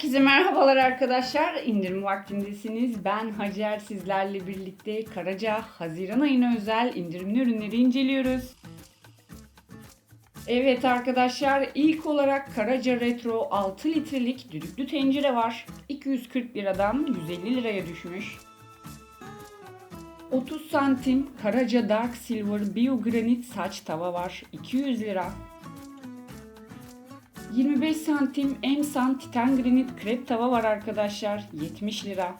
Herkese merhabalar arkadaşlar. İndirim vaktindesiniz. Ben Hacer sizlerle birlikte Karaca Haziran ayına özel indirimli ürünleri inceliyoruz. Evet arkadaşlar ilk olarak Karaca Retro 6 litrelik düdüklü tencere var. 240 liradan 150 liraya düşmüş. 30 santim Karaca Dark Silver Biogranit saç tava var. 200 lira. 25 santim Emsan Titan Granit krep tava var arkadaşlar. 70 lira.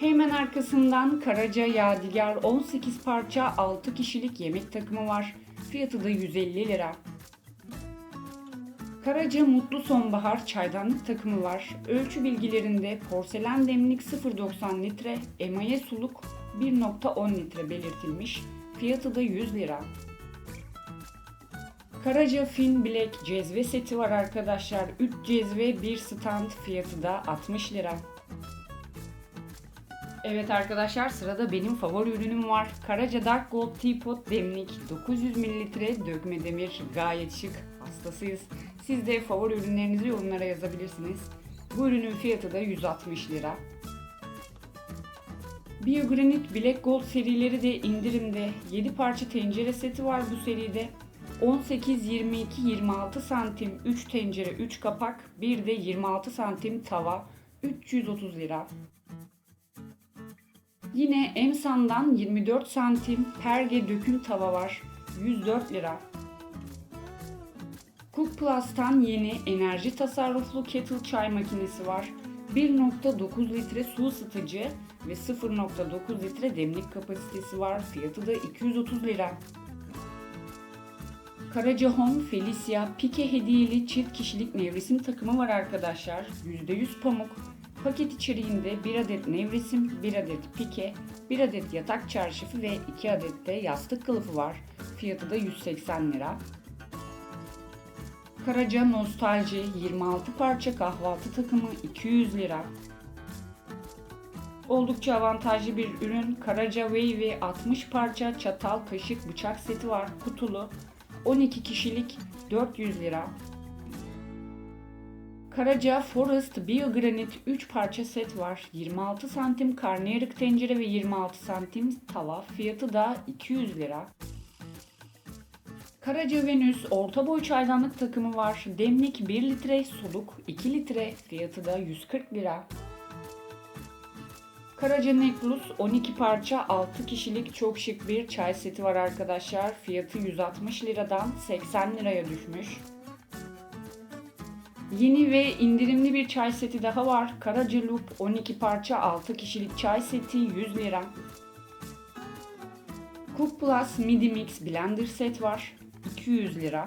Hemen arkasından Karaca Yadigar 18 parça 6 kişilik yemek takımı var. Fiyatı da 150 lira. Karaca Mutlu Sonbahar çaydanlık takımı var. Ölçü bilgilerinde porselen demlik 0.90 litre, emaye suluk 1.10 litre belirtilmiş. Fiyatı da 100 lira. Karaca Fin Black cezve seti var arkadaşlar. 3 cezve 1 stand fiyatı da 60 lira. Evet arkadaşlar sırada benim favori ürünüm var. Karaca Dark Gold Teapot demlik 900 ml dökme demir gayet şık hastasıyız. Siz de favori ürünlerinizi yorumlara yazabilirsiniz. Bu ürünün fiyatı da 160 lira. Biogranit Black Gold serileri de indirimde. 7 parça tencere seti var bu seride. 18, 22, 26 santim 3 tencere 3 kapak bir de 26 santim tava 330 lira. Yine Emsan'dan 24 santim perge döküm tava var 104 lira. Cook Plus'tan yeni enerji tasarruflu kettle çay makinesi var. 1.9 litre su ısıtıcı ve 0.9 litre demlik kapasitesi var. Fiyatı da 230 lira. Karaca Home Felicia Pike hediyeli çift kişilik nevresim takımı var arkadaşlar. %100 pamuk. Paket içeriğinde 1 adet nevresim, 1 adet pike, 1 adet yatak çarşafı ve 2 adet de yastık kılıfı var. Fiyatı da 180 lira. Karaca Nostalji 26 parça kahvaltı takımı 200 lira. Oldukça avantajlı bir ürün. Karaca Wavy 60 parça çatal, kaşık, bıçak seti var. Kutulu. 12 kişilik 400 lira. Karaca Forest Biogranit 3 parça set var. 26 santim karnıyarık tencere ve 26 santim tava. Fiyatı da 200 lira. Karaca Venüs orta boy çaydanlık takımı var. Demlik 1 litre, suluk 2 litre. Fiyatı da 140 lira. Karaca Necklus 12 parça 6 kişilik çok şık bir çay seti var arkadaşlar. Fiyatı 160 liradan 80 liraya düşmüş. Yeni ve indirimli bir çay seti daha var. Karaca Loop 12 parça 6 kişilik çay seti 100 lira. Cook Plus Midi Mix Blender set var. 200 lira.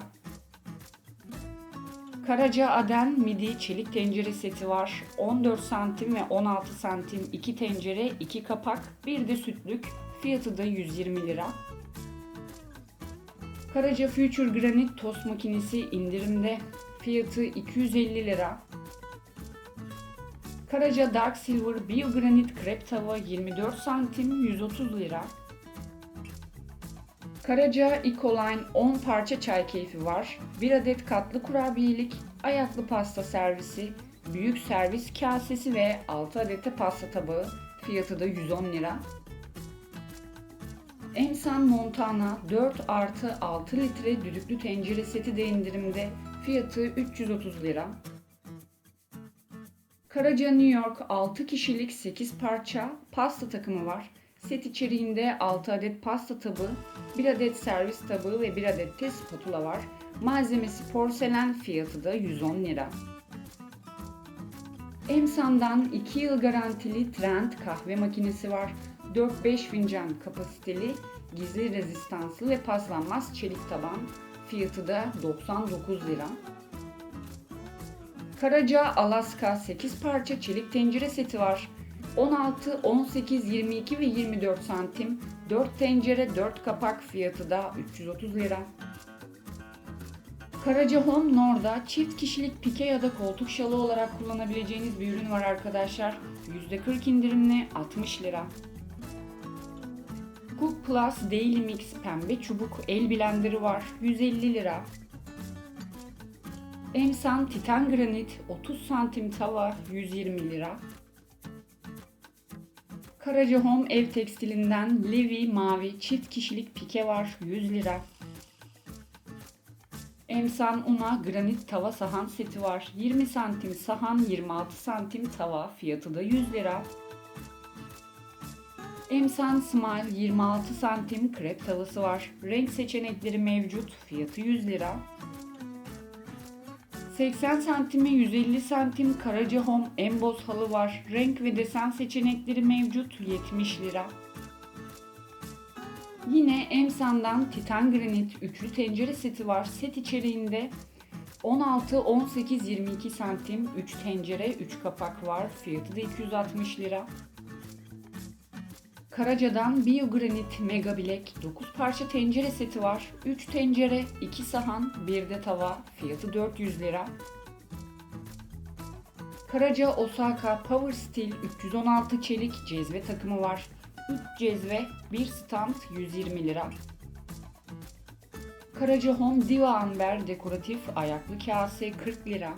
Karaca Aden Midi çelik tencere seti var. 14 santim ve 16 santim 2 tencere, 2 kapak, bir de sütlük. Fiyatı da 120 lira. Karaca Future Granite tost makinesi indirimde. Fiyatı 250 lira. Karaca Dark Silver Biogranit krep tava 24 santim 130 lira. Karaca Ecoline 10 parça çay keyfi var. 1 adet katlı kurabiyelik, ayaklı pasta servisi, büyük servis kasesi ve 6 adet de pasta tabağı. Fiyatı da 110 lira. Emsan Montana 4 artı 6 litre düdüklü tencere seti de indirimde. Fiyatı 330 lira. Karaca New York 6 kişilik 8 parça pasta takımı var. Set içeriğinde 6 adet pasta tabağı, 1 adet servis tabağı ve 1 adet de spatula var. Malzemesi porselen, fiyatı da 110 lira. Emsan'dan 2 yıl garantili Trend kahve makinesi var. 4-5 fincan kapasiteli, gizli rezistanslı ve paslanmaz çelik taban. Fiyatı da 99 lira. Karaca Alaska 8 parça çelik tencere seti var. 16, 18, 22 ve 24 santim 4 tencere 4 kapak fiyatı da 330 lira. Karaca Home Nor'da çift kişilik pike ya da koltuk şalı olarak kullanabileceğiniz bir ürün var arkadaşlar. %40 indirimli 60 lira. Cook Plus Daily Mix pembe çubuk el blenderı var 150 lira. Emsan Titan Granit 30 santim tava 120 lira. Karaca Home ev tekstilinden Levi mavi çift kişilik pike var 100 lira. Emsan Una granit tava sahan seti var. 20 santim sahan 26 santim tava fiyatı da 100 lira. Emsan Smile 26 santim krep tavası var. Renk seçenekleri mevcut. Fiyatı 100 lira. 80 santime 150 santim Karaca Home emboz halı var. Renk ve desen seçenekleri mevcut 70 lira. Yine Emsan'dan Titan Granit üçlü tencere seti var. Set içeriğinde 16, 18, 22 santim 3 tencere 3 kapak var. Fiyatı da 260 lira. Karaca'dan Biogranit Mega Bilek 9 parça tencere seti var. 3 tencere, 2 sahan, 1 de tava. Fiyatı 400 lira. Karaca Osaka Power Steel 316 çelik cezve takımı var. 3 cezve, 1 stand 120 lira. Karaca Home Diva Amber dekoratif ayaklı kase 40 lira.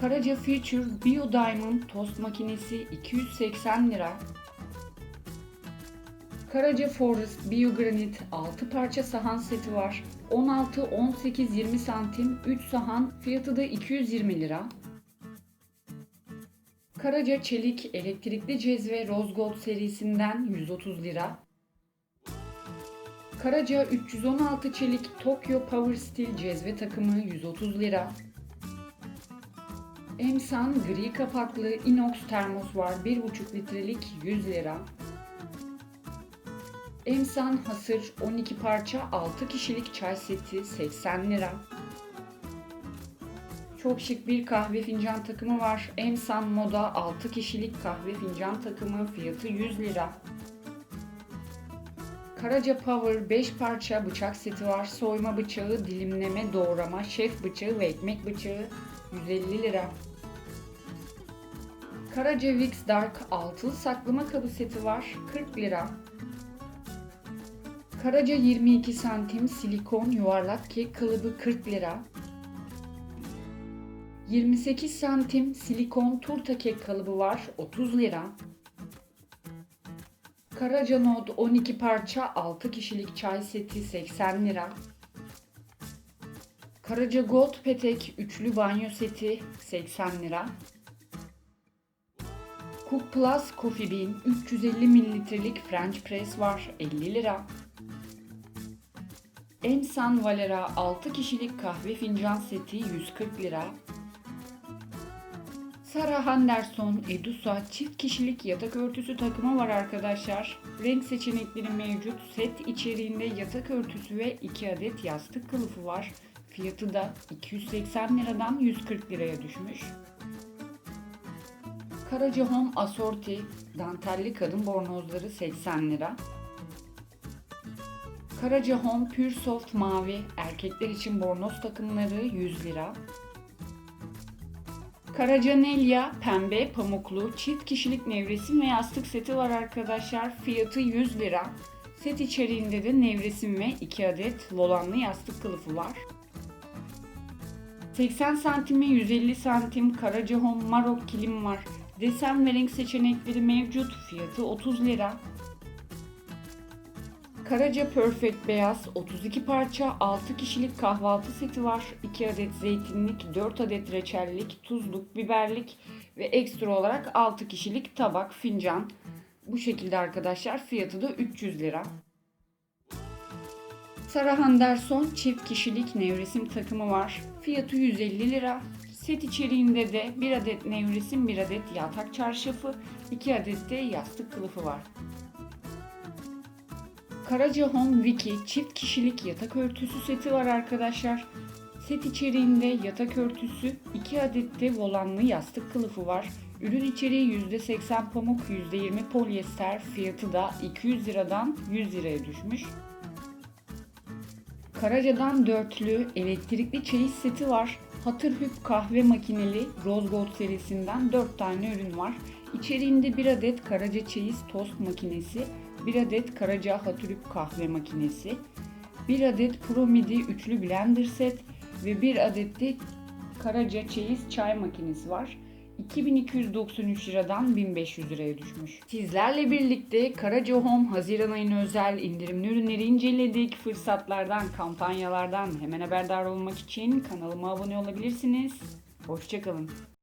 Karaca Future Bio Diamond tost makinesi 280 lira. Karaca Forest Bio Granit 6 parça sahan seti var. 16, 18, 20 santim 3 sahan fiyatı da 220 lira. Karaca Çelik elektrikli cezve Rose Gold serisinden 130 lira. Karaca 316 çelik Tokyo Power Steel cezve takımı 130 lira. Emsan gri kapaklı inox termos var 1,5 litrelik 100 lira. Emsan hasır 12 parça 6 kişilik çay seti 80 lira. Çok şık bir kahve fincan takımı var. Emsan Moda 6 kişilik kahve fincan takımı fiyatı 100 lira. Karaca Power 5 parça bıçak seti var. Soyma bıçağı, dilimleme, doğrama, şef bıçağı ve ekmek bıçağı 150 lira. Karaca Wix Dark altılı saklama kabı seti var 40 lira. Karaca 22 santim silikon yuvarlak kek kalıbı 40 lira. 28 santim silikon turta kek kalıbı var 30 lira. Karaca Note 12 parça 6 kişilik çay seti 80 lira. Karaca Gold Petek üçlü banyo seti 80 lira. Cook Plus Coffee Bean 350 mililitrelik French Press var 50 lira. Emsan Valera 6 kişilik kahve fincan seti 140 lira. Sarah Henderson Edusa çift kişilik yatak örtüsü takımı var arkadaşlar. Renk seçenekleri mevcut. Set içeriğinde yatak örtüsü ve 2 adet yastık kılıfı var. Fiyatı da 280 liradan 140 liraya düşmüş. Karaca Home Assorti dantelli kadın bornozları 80 lira. Karaca Home Pure Soft Mavi erkekler için bornoz takımları 100 lira. Karacanelya pembe pamuklu çift kişilik nevresim ve yastık seti var arkadaşlar. Fiyatı 100 lira. Set içeriğinde de nevresim ve 2 adet volanlı yastık kılıfı var. 80 santime 150 santim Karaca Home Marok kilim var. Desen ve renk seçenekleri mevcut. Fiyatı 30 lira. Karaca Perfect Beyaz 32 parça 6 kişilik kahvaltı seti var. 2 adet zeytinlik, 4 adet reçellik, tuzluk, biberlik ve ekstra olarak 6 kişilik tabak, fincan. Bu şekilde arkadaşlar fiyatı da 300 lira. Sarah Anderson çift kişilik nevresim takımı var. Fiyatı 150 lira. Set içeriğinde de 1 adet nevresim, 1 adet yatak çarşafı, 2 adet de yastık kılıfı var. Karaca Home Wiki çift kişilik yatak örtüsü seti var arkadaşlar. Set içeriğinde yatak örtüsü, 2 adet de volanlı yastık kılıfı var. Ürün içeriği %80 pamuk, %20 polyester, fiyatı da 200 liradan 100 liraya düşmüş. Karaca'dan dörtlü elektrikli çeyiz seti var. Hatırhüp kahve makineli Rose Gold serisinden 4 tane ürün var. İçeriğinde 1 adet Karaca çeyiz tost makinesi, 1 adet Karaca Hatırhüp kahve makinesi, 1 adet Pro Midi üçlü blender set, ve bir adet de Karaca çeyiz çay makinesi var. 2293 liradan 1500 liraya düşmüş. Sizlerle birlikte Karaca Home Haziran ayına özel indirimli ürünleri inceledik. Fırsatlardan, kampanyalardan hemen haberdar olmak için kanalıma abone olabilirsiniz. Hoşçakalın.